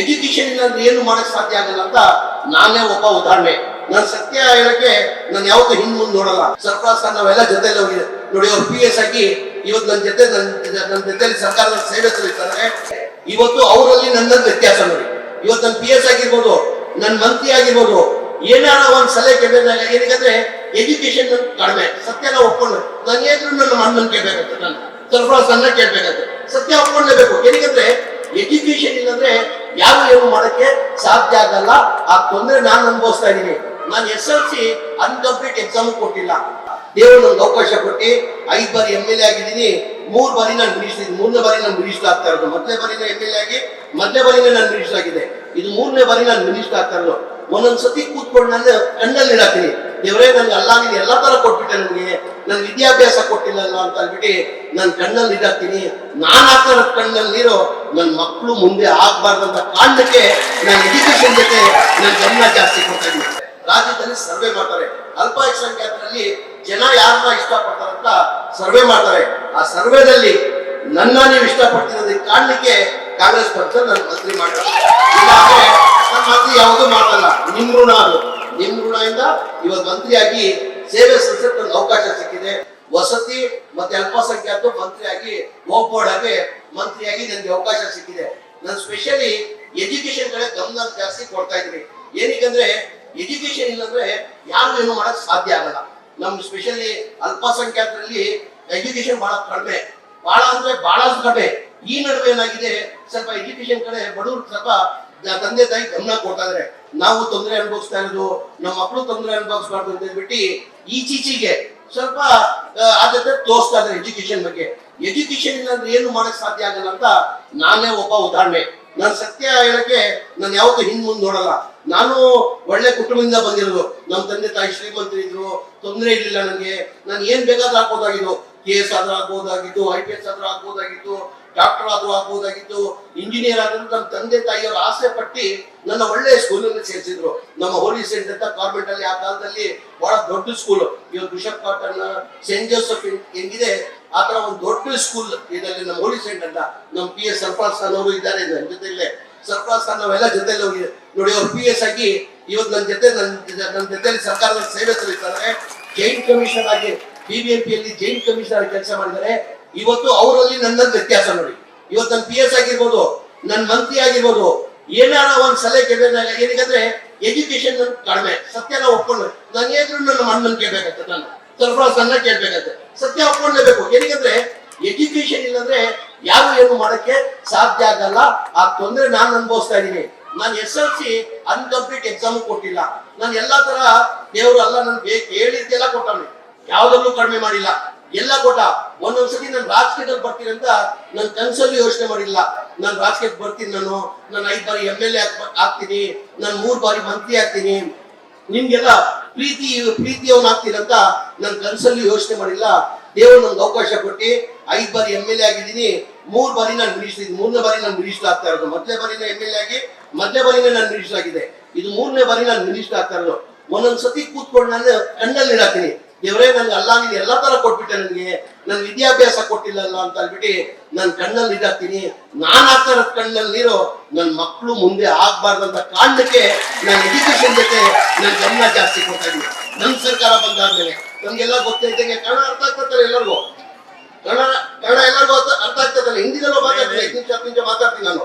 Education ದಿಶೆಯಿಂದ ಏನು ಮಾಡಕ್ ಸಾಧ್ಯ ಆಗಲ್ಲ ಅಂತ ನಾನೇ ಒಬ್ಬ ಉದಾಹರಣೆ. ನಾನು ಸತ್ಯ ಹೇಳಕ್ಕೆ ನಾನು ಯಾವತ್ತೂ ಹಿಂದ್ ಮುಂದೆ ನೋಡಲ್ಲ ಸರ್ಪ್ರಾಸ್ ನಾವೆಲ್ಲ ಜೊತೆಲಿ ಹೋಗಿದೆ ನೋಡಿ, ಅವ್ರು ಪಿ ಎಸ್ ಆಗಿ ಇವತ್ತು ನನ್ನ ಜೊತೆ ನನ್ನ ನನ್ನ ಜೊತೆಲಿ ಸರ್ಕಾರದ ಸೇವೆ ಸಲ್ಲಿಸ್ತಾರೆ ಇವತ್ತು ಅವರಲ್ಲಿ ನನ್ನ ವ್ಯತ್ಯಾಸ ನೋಡಿ. ಇವತ್ತು ನನ್ನ ಪಿ ಎಸ್ ಆಗಿರ್ಬೋದು ನನ್ನ ಮಂತ್ರಿ ಆಗಿರ್ಬೋದು, ಏನಾರ ಒಂದ್ ಸಲಹೆ ಕೇಳಬೇಕಾಗ ಏನಕ್ಕೆ ಎಜುಕೇಶನ್ ಕಡಿಮೆ. ಸತ್ಯನ ಒಪ್ಕೊಂಡು, ನಾನು ಏನಾದ್ರು ನನ್ನ ಮಣ್ಣನ್ನು ಕೇಳ್ಬೇಕಾಗ್ತದೆ ನಾನು ಸರ್ಪ್ರಾಸ್ ಅನ್ನ ಕೇಳ್ಬೇಕಾಗ್ತದೆ ಸತ್ಯ ಒಪ್ಕೊಂಡೇಬೇಕು ಏನಕ್ಕೆ ಎಜುಕೇಶನ್ ಇಲ್ಲಂದ್ರೆ ಯಾವ ಏನು ಮಾಡಕ್ಕೆ ಸಾಧ್ಯ ಆಗಲ್ಲ. ಆ ತೊಂದರೆ ನಾನು ಅನುಭವಿಸ್ತಾ ಇದ್ದೀನಿ. ನಾನು S L C incomplete exam ಕೊಟ್ಟಿಲ್ಲ. ದೇವರು ನನ್ಗೆ ಅವಕಾಶ ಕೊಟ್ಟು ಐದು ಬಾರಿ ಎಂ ಎಲ್ ಎ ಆಗಿದ್ದೀನಿ. ಮೂರು ಬಾರಿ ನಾನು ಮಿನಿಸ್ಟರ್ ಮೂರನೇ ಬಾರಿ ನಾನು ಮಿನಿಸ್ಟರ್ ಆಗ್ತಾ ಇರೋದು. ಮೊದಲನೇ ಬಾರಿನ ಎಂ ಎಲ್ ಎ ಆಗಿ, ಮೊದಲನೇ ಬಾರಿನೇ ನಾನು ಮಿನಿಸ್ಟರ್ ಆಗಿದೆ. ಇದು ಮೂರನೇ ಬಾರಿ ನಾನು ಮಿನಿಸ್ಟರ್ ಆಗ್ತಾ ಇರೋದು. ಒಂದೊಂದ್ಸತಿ ಕೂತ್ಕೊಂಡು ನಾನು ಕಣ್ಣಲ್ಲಿ ಇಡಾಕ್ತೀನಿ. ದೇವರೇ ನನ್ಗೆ ಅಲ್ಲ, ನೀನು ಎಲ್ಲ ತರ ಕೊಟ್ಬಿಟ್ಟೆ ನನಗೆ. ನನ್ನ ವಿದ್ಯಾಭ್ಯಾಸ ಕೊಟ್ಟಿಲ್ಲಲ್ಲ ಅಂತ ಅಂದ್ಬಿಟ್ಟು ನನ್ನ ಕಣ್ಣಲ್ಲಿ ಇದಾಗ್ತೀನಿ. ನಾನು ಹಾಕ್ತಾ ಇರೋ ಕಣ್ಣಲ್ಲಿ ನೀರು ನನ್ನ ಮಕ್ಕಳು ಮುಂದೆ ಆಗ್ಬಾರ್ದಂತ ಕಾರಣಕ್ಕೆ ನಾನು ಎಜುಕೇಶನ್ ಜೊತೆ ನನ್ನ ಗಮನ ಜಾಸ್ತಿ ಕೊಡ್ತಾ ಇದ್ದೀನಿ. ರಾಜ್ಯದಲ್ಲಿ ಸರ್ವೆ ಮಾಡ್ತಾರೆ. ಅಲ್ಪಸಂಖ್ಯಾತರಲ್ಲಿ ಜನ ಯಾರನ್ನ ಇಷ್ಟಪಡ್ತಾರಂತ ಸರ್ವೆ ಮಾಡ್ತಾರೆ. ಆ ಸರ್ವೆದಲ್ಲಿ ನನ್ನ ನೀವು ಇಷ್ಟಪಡ್ತಿರೋದಕ್ಕೆ ಕಾರಣಕ್ಕೆ ಕಾಂಗ್ರೆಸ್ ಪಕ್ಷ ನನ್ನ ಮಂತ್ರಿ ಮಾಡ್ತಾರೆ ನನ್ನ ಮಂತ್ರಿ ಯಾವುದೂ ಮಾಡಲ್ಲ ನಿಮ್ ನಾನು. ಇವತ್ತು ಮಂತ್ರಿಯಾಗಿ ಸೇವೆ ಸಲ್ಲಿಸಕ್ಕೆ ಒಂದು ಅವಕಾಶ ಸಿಕ್ಕಿದೆ. ವಸತಿ ಮತ್ತೆ ಅಲ್ಪಸಂಖ್ಯಾತ ಮಂತ್ರಿಯಾಗಿ ಹೋಗ್ಬೋಡಾಗೆ ಮಂತ್ರಿಯಾಗಿ ನನಗೆ ಅವಕಾಶ ಸಿಕ್ಕಿದೆ. ನಾನು ಸ್ಪೆಷಲಿ ಎಜುಕೇಶನ್ ಕಡೆ ಗಮನ ಜಾಸ್ತಿ ಕೊಡ್ತಾ ಇದ್ದೀನಿ. ಏನಕ್ಕಂದ್ರೆ ಎಜುಕೇಶನ್ ಇಲ್ಲಂದ್ರೆ ಯಾರು ಏನು ಮಾಡಕ್ ಸಾಧ್ಯ ಆಗಲ್ಲ. ನಮ್ ಸ್ಪೆಷಲಿ ಅಲ್ಪಸಂಖ್ಯಾತರಲ್ಲಿ ಎಜುಕೇಶನ್ ಬಹಳ ಕಡಿಮೆ. ಬಹಳ ಅಂದ್ರೆ ಬಹಳ ಕಡಿಮೆ. ಈ ನಡುವೆ ಏನಾಗಿದೆ? ಸ್ವಲ್ಪ ಎಜುಕೇಶನ್ ಕಡೆ ಬಡವರು ಸ್ವಲ್ಪ ತಂದೆ ತಾಯಿ ಗಮನ ಕೊಡ್ತಾ ಇದಾರೆ ನಾವು ತೊಂದರೆ ಅನುಭವಿಸ್ತಾ ಇರೋದು, ನಮ್ಮ ಮಕ್ಕಳು ತೊಂದರೆ ಅನುಭವಿಸ್ಬಾರ್ದು ಅಂತ ಹೇಳ್ಬಿಟ್ಟು ಈಚೀಚೆಗೆ ಸ್ವಲ್ಪ ಆದ್ಯತೆ ತೋರಿಸ್ತಾ ಇದ್ದಾರೆ ಎಜುಕೇಶನ್ ಬಗ್ಗೆ. ಎಜುಕೇಶನ್ ಇಲ್ಲ ಅಂದ್ರೆ ಏನು ಮಾಡಕ್ ಸಾಧ್ಯ ಆಗಲ್ಲ ಅಂತ ನಾನೇ ಒಬ್ಬ ಉದಾಹರಣೆ. ನಾನು ಸತ್ಯ ಹೇಳಕ್ಕೆ ನಾನು ಯಾವತ್ತೂ ಹಿಂದ್ ಮುಂದ್ ನೋಡಲ್ಲ. ನಾನು ಒಳ್ಳೆ ಕುಟುಂಬದಿಂದ ಬಂದಿರೋದು. ನಮ್ಮ ತಂದೆ ತಾಯಿ ಶ್ರೀಮಂತರಿದ್ರು, ತೊಂದರೆ ಇರಲಿಲ್ಲ ನನಗೆ. ನಾನು ಏನ್ ಬೇಕಾದ್ರೂ ಹಾಕೋದಾಗಿದ್ದು ಕೆ ಎಸ್ ಆದ್ರೂ ಆಗ್ಬೋದಾಗಿತ್ತು ಐ ಪಿ ಎಸ್ ಆದ್ರೂ ಆಗ್ಬೋದಾಗಿತ್ತು. ಡಾಕ್ಟರ್ ಆದ್ರೂ ಆಗ್ಬೋದಾಗಿತ್ತು, ಇಂಜಿನಿಯರ್ ಆದ್ರೂ ನಮ್ಮ ತಂದೆ ತಾಯಿಯವರು ಆಸೆ ಪಟ್ಟಿ ನನ್ನ ಒಳ್ಳೆ ಸ್ಕೂಲಲ್ಲಿ ಸೇರಿಸಿದ್ರು. ನಮ್ಮ ಹೋಲಿ ಸೆಂಟ್ ಅಂತ ಕಾನ್ವೆಂಟ್ ಅಲ್ಲಿ ಆ ಕಾಲದಲ್ಲಿ ಬಹಳ ದೊಡ್ಡ ಸ್ಕೂಲ್ ಇವರು ಬಿಷಪ್ ಕಾಟನ್ ಸೆಂಟ್ ಜೋಸಫ್ ಹೆಂಗ್- ಹೆಂಗಿದೆ? ಆ ತರ ಒಂದು ದೊಡ್ಡ ಸ್ಕೂಲ್ ಇದರಲ್ಲಿ ನಮ್ಮ ಹೋಲಿ ಸೆಂಟ್ ಅಂತ. ನಮ್ಮ ಪಿ ಎಸ್ ಸರ್ಫರಾಜ್ ಖಾನ್ ಅವರು ಇದ್ದಾರೆ ನನ್ನ ಜೊತೆಯಲ್ಲೇ. ಸರ್ಫರಾಜ್ ಖಾನ್ ನಾವೆಲ್ಲ ಜೊತೆಲಿ ಹೋಗಿ ನೋಡಿ, ಅವ್ರು ಪಿ ಎಸ್ ಆಗಿ ಇವತ್ತು ನನ್ನ ಜೊತೆ ನನ್ನ ನನ್ನ ಜೊತೆಲಿ ಸರ್ಕಾರದ ಸೇವೆ ಸಲ್ಲಿಸ್ತಾರೆ ಜೈನ್ ಕಮಿಷನ್ ಆಗಿ ಬಿಬಿಎಂಪಿಯಲ್ಲಿ ಜೈಂಟ್ ಕಮಿಷನ್ ಆಗಿ ಕೆಲಸ ಮಾಡಿದ್ದಾರೆ. ಇವತ್ತು ಅವರಲ್ಲಿ ನನ್ನ ವ್ಯತ್ಯಾಸ ನೋಡಿ. ಇವತ್ತು ನನ್ನ ಪಿ ಎಸ್ ಆಗಿರ್ಬೋದು ನನ್ನ ಮಂತ್ರಿ ಆಗಿರ್ಬೋದು, ಏನಾರ ಒಂದ್ ಸಲಹೆ ಕೇಳಿದಾಗ ಏನಕ್ಕೆ ಎಜುಕೇಶನ್ ಕಡಿಮೆ. ಸತ್ಯನ ಒಪ್ಕೊಂಡು. ನಾನು ಏನಾದ್ರು ನನ್ನ ಮಣ್ಣನ್ನು ಕೇಳ್ಬೇಕಂತೆ ನಾನು ಅನ್ನ ಕೇಳ್ಬೇಕಾಗ್ತದೆ ಸತ್ಯ ಒಪ್ಕೊಂಡ್ಲೇಬೇಕು. ಏನಕ್ಕೆ ಎಜುಕೇಶನ್ ಇಲ್ಲಂದ್ರೆ ಯಾರು ಏನು ಮಾಡಕ್ಕೆ ಸಾಧ್ಯ ಆಗಲ್ಲ. ಆ ತೊಂದರೆ ನಾನು ಅನುಭವಿಸ್ತಾ ಇದ್ದೀನಿ. ನಾನು S L C incomplete exam ಕೊಟ್ಟಿಲ್ಲ. ನಾನು ಎಲ್ಲಾ ತರ ದೇವರು ಅಲ್ಲ, ನನ್ಗೆ ಹೇಳಿದ್ದೆಲ್ಲ ಕೊಟ್ಟವನು. ಯಾವ್ದಲ್ಲೂ ಕಡಿಮೆ ಮಾಡಿಲ್ಲ. ಎಲ್ಲ ಕೊಟ್ಟ ಒಂದೊಂದ್ಸತಿ ನಾನು ರಾಜಕೀಯದಲ್ಲಿ ಬರ್ತೀನಿ ಅಂತ ನನ್ನ ಕನ್ಸಲ್ಲೂ ಯೋಚನೆ ಮಾಡಿಲ್ಲ. ನಾನು ರಾಜಕೀಯಕ್ಕೆ ಬರ್ತೀನಿ ನಾನು. ನಾನು ಐದು ಬಾರಿ ಎಂ ಎಲ್ ಎ ಆಗ್ತೀನಿ. ನಾನು ಮೂರು ಬಾರಿ ಮಂತ್ರಿ ಆಗ್ತೀನಿ. ನಿಮ್ಗೆಲ್ಲ ಪ್ರೀತಿ ಪ್ರೀತಿಯವನ್ ಆಗ್ತೀನಿ ಅಂತ ನನ್ನ ಕನಸಲ್ಲೂ ಯೋಚನೆ ಮಾಡಿಲ್ಲ. ದೇವರು ನನ್ಗೆ ಅವಕಾಶ ಕೊಟ್ಟು ಐದು ಬಾರಿ ಎಂ ಎಲ್ ಎ ಆಗಿದ್ದೀನಿ. ಮೂರು ಬಾರಿ ನಾನು ಮಿನಿಸ್ಟರ್ ಮೂರನೇ ಬಾರಿ ನಾನು ಮಿನಿಸ್ಟರ್ ಆಗ್ತಾ ಇರೋದು. ಮೊದಲನೇ ಬಾರಿನ ಎಂ ಎಲ್ ಎ ಆಗಿ ಮೊದಲನೇ ಬಾರಿನೇ ನಾನು ಮಿನಿಸ್ಟರ್ ಆಗಿದೆ. ಇದು ಮೂರನೇ ಬಾರಿ ನಾನು ಮಿನಿಸ್ಟರ್ ಆಗ್ತಾ ಇರೋದು. ಒಂದೊಂದ್ ಸತಿ ಕೂತ್ಕೊಂಡು ನಾನು ಕಣ್ಣಲ್ಲಿ ಇಡಾಕ್ತೀನಿ ದೇವರೇ ನನ್ಗೆ ಅಲ್ಲ, ನೀನು ಎಲ್ಲ ತರ ಕೊಟ್ಬಿಟ್ಟೆ ನನಗೆ. ನನ್ ವಿದ್ಯಾಭ್ಯಾಸ ಕೊಟ್ಟಿಲ್ಲಲ್ಲ ಅಂತ ಅಂದ್ಬಿಟ್ಟು ನಾನು ಕಣ್ಣಲ್ಲಿ ಇದಾಗ್ತೀನಿ. ನಾನು ಇರೋ ಕಣ್ಣಲ್ಲಿ ನೀರು ನನ್ನ ಮಕ್ಕಳು ಮುಂದೆ ಆಗ್ಬಾರ್ದಂತ ಕಾರಣಕ್ಕೆ ನಾನು ಎಜುಕೇಶನ್ ಜೊತೆ ನನ್ನ ಗಮನ ಜಾಸ್ತಿ ಕೊಡ್ತಾ ಇದ್ದೀನಿ. ನನ್ನ ಸರ್ಕಾರ ಬಂದಾದ್ಮೇಲೆ ನಮ್ಗೆಲ್ಲ ಗೊತ್ತಿದ್ದಂಗೆ ಕನ್ನಡ ಅರ್ಥ ಆಗ್ತಾರೆ ಎಲ್ಲರಿಗೂ. ಕನ್ನಡ ಕನ್ನಡ ಎಲ್ಲರಿಗೂ ಅರ್ಥ ಅರ್ಥ ಆಗ್ತದಲ್ಲ? ಹಿಂದಿನಲ್ಲೂ ಮಾತಾಡ್ತೀನಿ, ಐದು ನಿಮಿಷ ಹತ್ತು ನಿಮಿಷ ಮಾತಾಡ್ತೀನಿ ನಾನು.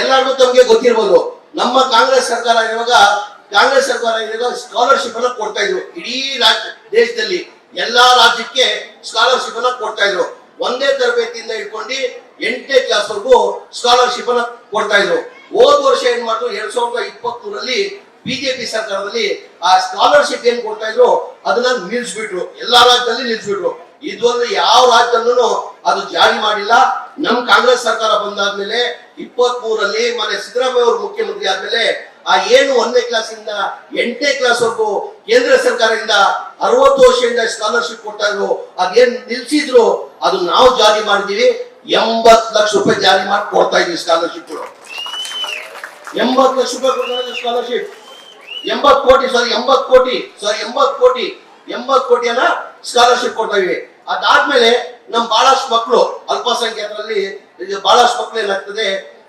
ಎಲ್ಲರಿಗೂ ತಮಗೆ ಗೊತ್ತಿರ್ಬೋದು. ನಮ್ಮ ಕಾಂಗ್ರೆಸ್ ಸರ್ಕಾರ ಇರುವಾಗ ಕಾಂಗ್ರೆಸ್ ಸರ್ಕಾರ ಇರುವಾಗ ಸ್ಕಾಲರ್ಶಿಪ್ ಅನ್ನ ಕೊಡ್ತಾ ಇದ್ರು. ಇಡೀ ರಾಜ್ಯ ದೇಶದಲ್ಲಿ ಎಲ್ಲಾ ರಾಜ್ಯಕ್ಕೆ ಸ್ಕಾಲರ್ಶಿಪ್ ಅನ್ನ ಕೊಡ್ತಾ ಇದ್ರು. ಒಂದೇ ತರಬೇತಿಯಿಂದ ಇಟ್ಕೊಂಡು ಎಂಟನೇ ಕ್ಲಾಸ್ ವರೆಗೂ ಸ್ಕಾಲರ್ಶಿಪ್ ಅನ್ನ ಕೊಡ್ತಾ ಇದ್ರು. ಹೋದ ವರ್ಷ ಏನ್ ಮಾಡಿದ್ರು? ಎರಡ್ ಸಾವಿರದ ಇಪ್ಪತ್ತೂರಲ್ಲಿ ಬಿಜೆಪಿ ಸರ್ಕಾರದಲ್ಲಿ ಆ ಸ್ಕಾಲರ್ಶಿಪ್ ಏನ್ ಕೊಡ್ತಾ ಇದ್ರು? ಅದನ್ನ ನಿಲ್ಸ್ಬಿಟ್ರು. ಎಲ್ಲಾ ರಾಜ್ಯದಲ್ಲಿ ನಿಲ್ಸ್ಬಿಟ್ರು. ಇದೊಂದು ಯಾವ ರಾಜ್ಯದಲ್ಲೂ ಅದು ಜಾರಿ ಮಾಡಿಲ್ಲ. ನಮ್ ಕಾಂಗ್ರೆಸ್ ಸರ್ಕಾರ ಬಂದಾದ್ಮೇಲೆ ಇಪ್ಪತ್ತ್ ಮೂರಲ್ಲಿ ಮನೆ ಸಿದ್ದರಾಮಯ್ಯ ಅವರು ಮುಖ್ಯಮಂತ್ರಿ ಆದ್ಮೇಲೆ ಆ ಏನು ಒಂದನೇ ಕ್ಲಾಸ್ ಇಂದ ಎಂಟನೇ ಕ್ಲಾಸ್ ವರೆಗೂ ಕೇಂದ್ರ ಸರ್ಕಾರದಿಂದ ಅರವತ್ತು ವರ್ಷದಿಂದ ಸ್ಕಾಲರ್ಶಿಪ್ ಕೊಡ್ತಾ ಇದ್ರು ಅದೇನ್ ನಿಲ್ಸಿದ್ರು, ಅದು ನಾವು ಜಾರಿ ಮಾಡಿದೀವಿ ಎಂಬತ್ ಲಕ್ಷ ರೂಪಾಯಿ ಜಾರಿ ಮಾಡಿ ಕೊಡ್ತಾ ಇದೀವಿ ಸ್ಕಾಲರ್ಶಿಪ್ ಎಂಬತ್ ಲಕ್ಷ ರೂಪಾಯಿ ಕೊಡ್ತಾ ಸ್ಕಾಲರ್ಶಿಪ್ ಎಂಬತ್ ಕೋಟಿ ಸಾರಿ ಎಂಬತ್ ಕೋಟಿ ಸಾರಿ ಎಂಬತ್ ಕೋಟಿ ಎಂಬತ್ ಕೋಟಿಯನ್ನ ಸ್ಕಾಲರ್ಶಿಪ್ ಕೊಡ್ತಾ ಅದಾದ್ಮೇಲೆ ನಮ್ ಬಹಳಷ್ಟು ಮಕ್ಕಳು ಅಲ್ಪಸಂಖ್ಯಾತರಲ್ಲಿ ಬಹಳಷ್ಟು ಮಕ್ಕಳು ಏನಾಗ್ತದೆ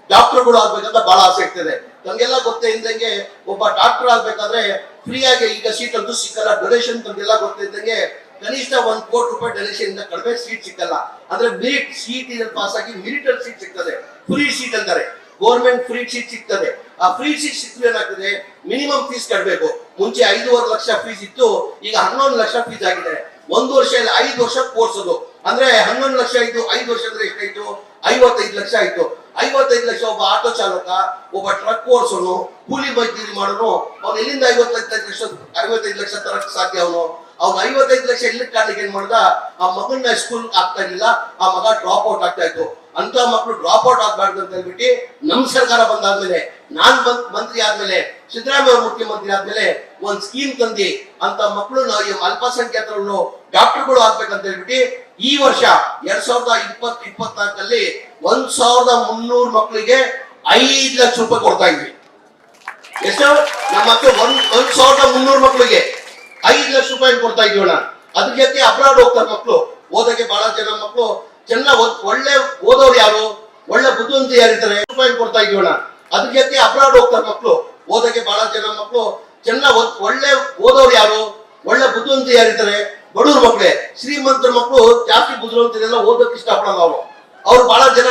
ಡಾಕ್ಟರ್ಗಳು ಆಗ್ಬೇಕಂತ ಬಹಳ ಆಸೆ ಆಗ್ತದೆ. ನಮ್ಗೆಲ್ಲ ಗೊತ್ತೇ ಇದ್ದಂಗೆ ಒಬ್ಬ ಡಾಕ್ಟರ್ ಆಗ್ಬೇಕಾದ್ರೆ ಫ್ರೀ ಆಗಿ ಈಗ ಸೀಟ್ ಅಂತೂ ಸಿಕ್ಕಲ್ಲ ಡೊನೇಷನ್ ಗೊತ್ತೇ ಇದ್ದಂಗೆ ಕನಿಷ್ಠ ಒಂದ್ ಕೋಟಿ ರೂಪಾಯಿ ಡೊನೇಷನ್ ಇಂದ ಕಡಿಮೆ ಸೀಟ್ ಸಿಕ್ಕಲ್ಲ. ಅಂದ್ರೆ ಮಿಲಿಟ್ ಸೀಟ್ ಪಾಸ್ ಆಗಿ ಮಿಲಿಟರಿ ಸೀಟ್ ಸಿಗ್ತದೆ. ಫ್ರೀ ಸೀಟ್ ಅಂತಾರೆ. ಗೌರ್ಮೆಂಟ್ ಫ್ರೀ ಸೀಟ್ ಸಿಗ್ತದೆ. ಆ ಫ್ರೀ ಸೀಟ್ ಸಿಕ್ಕಲು ಏನಾಗ್ತದೆ? ಮಿನಿಮಮ್ ಫೀಸ್ ಕಟ್ಟಬೇಕು ಮುಂಚೆ ಐದೂವರೆ ಲಕ್ಷ ಫೀಸ್ ಇತ್ತು, ಈಗ ಹನ್ನೊಂದು ಲಕ್ಷ ಫೀಸ್ ಆಗಿದೆ. ಒಂದು ವರ್ಷ ಐದು ವರ್ಷ ಕೋರ್ಸೋದು ಅದು. ಅಂದ್ರೆ ಹನ್ನೊಂದು ಲಕ್ಷ ಇದ್ದು ಐದು ವರ್ಷ ಅಂದ್ರೆ ಎಷ್ಟಾಯ್ತು? ಐವತ್ತೈದು ಲಕ್ಷ ಆಯ್ತು. ಐವತ್ತೈದು ಲಕ್ಷ ಒಬ್ಬ ಆಟೋ ಚಾಲಕ, ಒಬ್ಬ ಟ್ರಕ್ ಓಡಿಸೋನು, ಕೂಲಿ ಮಜ್ದೂರಿ ಮಾಡೋನು, ಅವ್ನು ಎಲ್ಲಿಂದ ಐವತ್ತೈದು ಲಕ್ಷ ಐವತ್ತೈದು ಲಕ್ಷ ತರಕ್ ಸಾಧ್ಯ ಅವನು. ಅವ್ನು ಐವತ್ತೈದು ಲಕ್ಷ ಎಲ್ಲಿ ಕಾಣ್ಲಿಕ್ಕೆ ಏನ್ ಮಾಡ್ದ? ಆ ಮಗನ ಸ್ಕೂಲ್ ಆಗ್ತಾ ಇರಲಿಲ್ಲ, ಆ ಮಗ ಡ್ರಾಪ್ ಔಟ್ ಆಗ್ತಾ ಇತ್ತು. ಅಂತ ಮಕ್ಕಳು ಡ್ರಾಪ್ ಔಟ್ ಆಗ್ಬಾರ್ದು ಅಂತ ಹೇಳ್ಬಿಟ್ಟು ನಮ್ ಸರ್ಕಾರ ಬಂದಾದ್ಮೇಲೆ, ನಾನ್ ಮಂತ್ರಿ ಆದ್ಮೇಲೆ, ಸಿದ್ದರಾಮಯ್ಯ ಮುಖ್ಯಮಂತ್ರಿ ಆದ್ಮೇಲೆ ಒಂದ್ ಸ್ಕೀಮ್ ತಂದಿ ಅಂತ ಮಕ್ಕಳು ನಾವು ಅಲ್ಪಸಂಖ್ಯಾತರನ್ನು ಡಾಕ್ಟರ್ಗಳು ಆಗ್ಬೇಕಂತ ಹೇಳ್ಬಿಟ್ಟು ಈ ವರ್ಷ ಎರಡ್ ಸಾವಿರದ ಇಪ್ಪತ್ ಇಪ್ಪತ್ನಾಲ್ಕಲ್ಲಿ ಒಂದ್ ಸಾವಿರದ ಮುನ್ನೂರು ಮಕ್ಕಳಿಗೆ ಐದು ಲಕ್ಷ ರೂಪಾಯಿ ಕೊಡ್ತಾ ಇದ್ವಿ. ಎಷ್ಟು ನಮ್ಮ ಒಂದ್ ಒಂದ್ ಸಾವಿರದ ಮುನ್ನೂರು ಮಕ್ಕಳಿಗೆ ಐದು ಲಕ್ಷ ರೂಪಾಯಿ ಕೊಡ್ತಾ ಇದೀವಣ್ಣ ಅದ್ರ ಜೊತೆ ಅಬ್ರಾಡ್ ಹೋಗ್ತಾರೆ ಮಕ್ಕಳು ಓದಕ್ಕೆ ಬಹಳ ಜನ ಮಕ್ಕಳು ಚೆನ್ನಾಗ್ ಒಳ್ಳೆ ಓದೋರು ಯಾರು? ಒಳ್ಳೆ ಬುದ್ಧಿವಂತ ಯಾರಿದ್ದಾರೆ ರೂಪಾಯಿ ಕೊಡ್ತಾ ಇದೀವಣ್ಣ ಅದ್ರ ಜೊತೆ ಅಬ್ರಾಡ್ ಹೋಗ್ತಾರೆ ಮಕ್ಕಳು ಓದಕ್ಕೆ ಬಹಳ ಜನ ಮಕ್ಕಳು ಚೆನ್ನಾಗ್ ಒಳ್ಳೆ ಓದೋರು ಯಾರು? ಒಳ್ಳೆ ಬುದ್ಧಿವಂತ ಯಾರಿದ್ದಾರೆ ಬಡವ್ರ ಮಕ್ಕಳೇ ಶ್ರೀಮಂತರ ಮಕ್ಕಳು ಜಾಸ್ತಿ ಗುಜರಾತಿನೆಲ್ಲ ಓದೋಕೆ ಇಷ್ಟಪಡಲ್ಲ ಅವರು. ಅವ್ರು ಬಹಳ ಜನ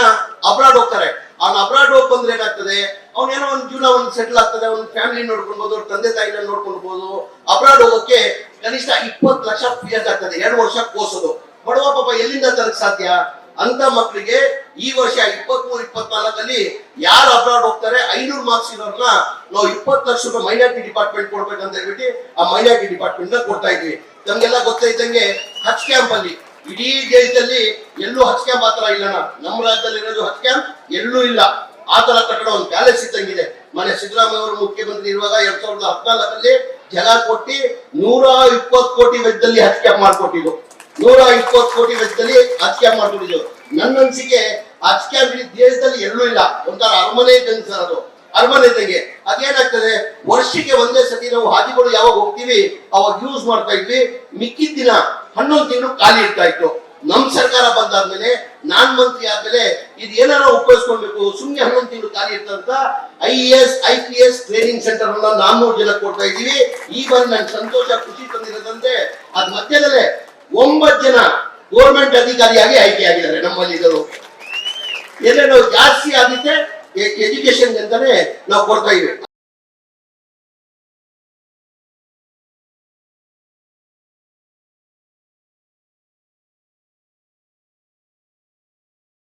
ಅಬ್ರಾಡ್ ಹೋಗ್ತಾರೆ. ಅವ್ನ ಅಬ್ರಾಡ್ ಹೋಗಿ ಬಂದ್ರೆ ಏನಾಗ್ತದೆ? ಅವನೇನೋ ಒಂದು ಜೀವನ ಒಂದು ಸೆಟ್ಲ್ ಆಗ್ತದೆ, ಅವ್ನ ಫ್ಯಾಮಿಲಿ ನೋಡ್ಕೊಂಡ್ಬೋದು ಅವ್ರ ತಂದೆ ತಾಯಿನ ನೋಡ್ಕೊಂಡ್ಬೋದು ಅಬ್ರಾಡ್ ಹೋಗೋಕೆ ಕನಿಷ್ಠ ಇಪ್ಪತ್ತು ಲಕ್ಷ ಫೀಸ್ ಆಗ್ತದೆ, ಎರಡು ವರ್ಷ ಕೋಸೋದು ಬಡವ ಪಾಪ ಎಲ್ಲಿಂದ ತರಕ್ ಸಾಧ್ಯ? ಅಂತ ಮಕ್ಕಳಿಗೆ ಈ ವರ್ಷ ಇಪ್ಪತ್ಮೂರು, ಇಪ್ಪತ್ನಾಲ್ಕಲ್ಲಿ ಯಾರು ಅಬ್ರಾಡ್ ಹೋಗ್ತಾರೆ, ಐನೂರು ಮಾರ್ಕ್ಸ್ ಇರೋರ್ನ ನಾವು ಇಪ್ಪತ್ತು ಲಕ್ಷ ರೂಪಾಯಿ ಮೈನಾರಿಟಿ ಡಿಪಾರ್ಟ್ಮೆಂಟ್ ಕೊಡ್ಬೇಕಂತ ಹೇಳ್ಬಿಟ್ಟು ಆ ಮೈನಾರಿಟಿ ಡಿಪಾರ್ಟ್ಮೆಂಟ್ ಕೊಡ್ತಾ ಇದ್ವಿ. ನಮ್ಗೆಲ್ಲ ಗೊತ್ತಾಯ್ತಂಗೆ ಹಚ್ ಕ್ಯಾಂಪ್ ಅಲ್ಲಿ. ಇಡೀ ದೇಶದಲ್ಲಿ ಎಲ್ಲೂ ಹಚ್ ಕ್ಯಾಂಪ್ ಆತರ ಇಲ್ಲಣ್ಣ. ನಮ್ಮ ರಾಜ್ಯದಲ್ಲಿ ಇರೋದು ಹಚ್ ಕ್ಯಾಂಪ್ ಎಲ್ಲೂ ಇಲ್ಲ. ಆತರ ತರ ಕಟ್ಟಡ ಒಂದು ಪ್ಯಾಲೇಸ್ ಇದ್ದಂಗಿದೆ. ಮನೆ ಸಿದ್ದರಾಮಯ್ಯ ಅವರು ಮುಖ್ಯಮಂತ್ರಿ ಇರುವಾಗ ಎರಡ್ ಸಾವಿರದ ಹದಿನಾಲ್ಕರಲ್ಲಿ ಜಲ ಕೊಟ್ಟಿ ನೂರ ಇಪ್ಪತ್ತು ಕೋಟಿ ವೆಚ್ಚದಲ್ಲಿ ಹಚ್ ಕ್ಯಾಂಪ್ ಮಾಡ್ಕೊಟ್ಟಿದ್ರು ನೂರ ಇಪ್ಪತ್ತು ಕೋಟಿ ವೆಚ್ಚದಲ್ಲಿ ಹಚ್ ಕ್ಯಾಂಪ್ ಮಾಡ್ಕೊಟ್ಟಿದ್ರು ನನ್ನ ಅನ್ಸಿಕೆ ಹಚ್ ಕ್ಯಾಂಪ್ ಇಡೀ ದೇಶದಲ್ಲಿ ಎಲ್ಲೂ ಇಲ್ಲ. ಒಂಥರ ಅರಮನೆ ಇದ್ದಂಗೆ ಸರ್ ಅದು. ಅರಮನೆ ಇದ್ದಂಗೆ. ಅದೇನಾಗ್ತದೆ? ವರ್ಷಕ್ಕೆ ಒಂದೇ ಸತಿ ನಾವು ಹಾದಿಗಳು ಯಾವಾಗ ಹೋಗ್ತೀವಿ, ಅವಾಗ ಯೂಸ್ ಮಾಡ್ತಾ ಇದ್ವಿ. ಮಿಕ್ಕಿದ ದಿನ ಹನ್ನೊಂದು ತಿಂಗಳು ಖಾಲಿ ಇರ್ತಾ ಇತ್ತು. ನಮ್ ಸರ್ಕಾರ ಬಂದಾದ್ಮೇಲೆ, ನಾನ್ ಮಂತ್ರಿ ಆದ್ಮೇಲೆ ಇದು ಏನಾರ ಉಪಯೋಗಿಸ್ಕೊಳ್ಬೇಕು? ಸುಮ್ನೆ ಹನ್ನೊಂದು ತಿಂಗಳು ಖಾಲಿ ಇರ್ತಂತ I S, I P S training centre ಅನ್ನ ನಾನ್ನೂರು ಜನ ಕೊಡ್ತಾ ಇದೀವಿ ಈ ಬಂದ್ ನನ್ ಸಂತೋಷ, ಖುಷಿ ತಂದಿರದಂತೆ ಅದ್ ಮಧ್ಯದಲ್ಲೇ ಒಂಬತ್ತು ಜನ ಗೋರ್ಮೆಂಟ್ ಅಧಿಕಾರಿಯಾಗಿ ಆಯ್ಕೆಯಾಗಿದ್ದಾರೆ ನಮ್ಮಲ್ಲಿ ಇದ್ದರು ಎಲ್ಲೆಲ್ಲೋ ಜಾಸ್ತಿ ಆದಿತ್ತೆ ಎಜುಕೇಶನ್ ಅಂತಾನೆ ನಾವು ಕೊಡ್ತಾ ಇದ್ದೀವಿ.